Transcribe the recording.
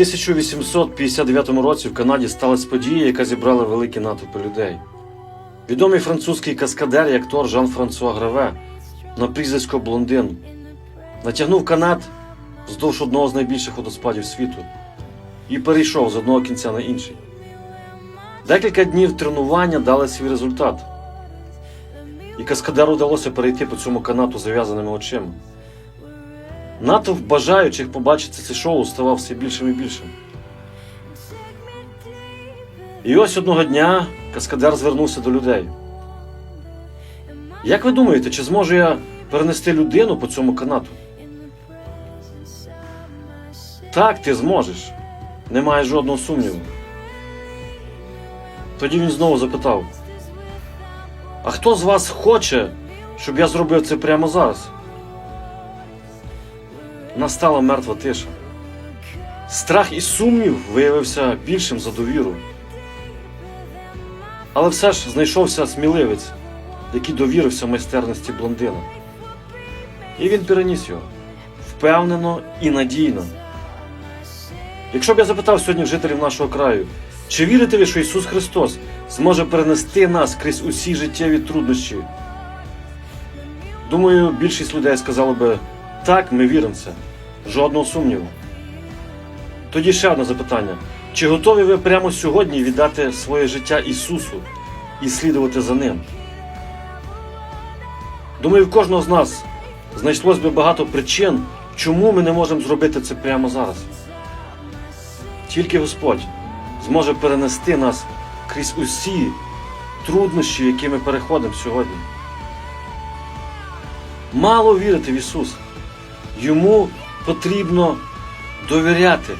1859 році в Канаді сталася подія, яка зібрала великі натовпи людей. Відомий французький каскадер і актор Жан-Франсуа Граве на прізвисько Блондин натягнув канат вздовж одного з найбільших водоспадів світу і перейшов з одного кінця на інший. Декілька днів тренування дали свій результат, і каскадеру вдалося перейти по цьому канату зав'язаними очима. Натовп бажаючих побачити це шоу ставав все більшим і більшим. І ось одного дня каскадер звернувся до людей. Як ви думаєте, чи зможу я перенести людину по цьому канату? Так, ти зможеш. Немає жодного сумніву. Тоді він знову запитав: А хто з вас хоче, щоб я зробив це прямо зараз? Настала мертва тиша. Страх і сумнів виявився більшим за довіру. Але все ж знайшовся сміливець, який довірився майстерності блондина. І він переніс його впевнено і надійно. Якщо б я запитав сьогодні жителів нашого краю, чи вірите ви, що Ісус Христос зможе перенести нас крізь усі життєві труднощі? Думаю, більшість людей сказало би так, ми віримо в це. Жодного сумніву. Тоді ще одне запитання: чи готові ви прямо сьогодні віддати своє життя Ісусу і слідувати за Ним? Думаю, в кожного з нас знайшлось би багато причин, чому ми не можемо зробити це прямо зараз. Тільки Господь зможе перенести нас крізь усі труднощі, які ми переходимо сьогодні. Мало вірити в Ісуса. Йому потрібно довіряти.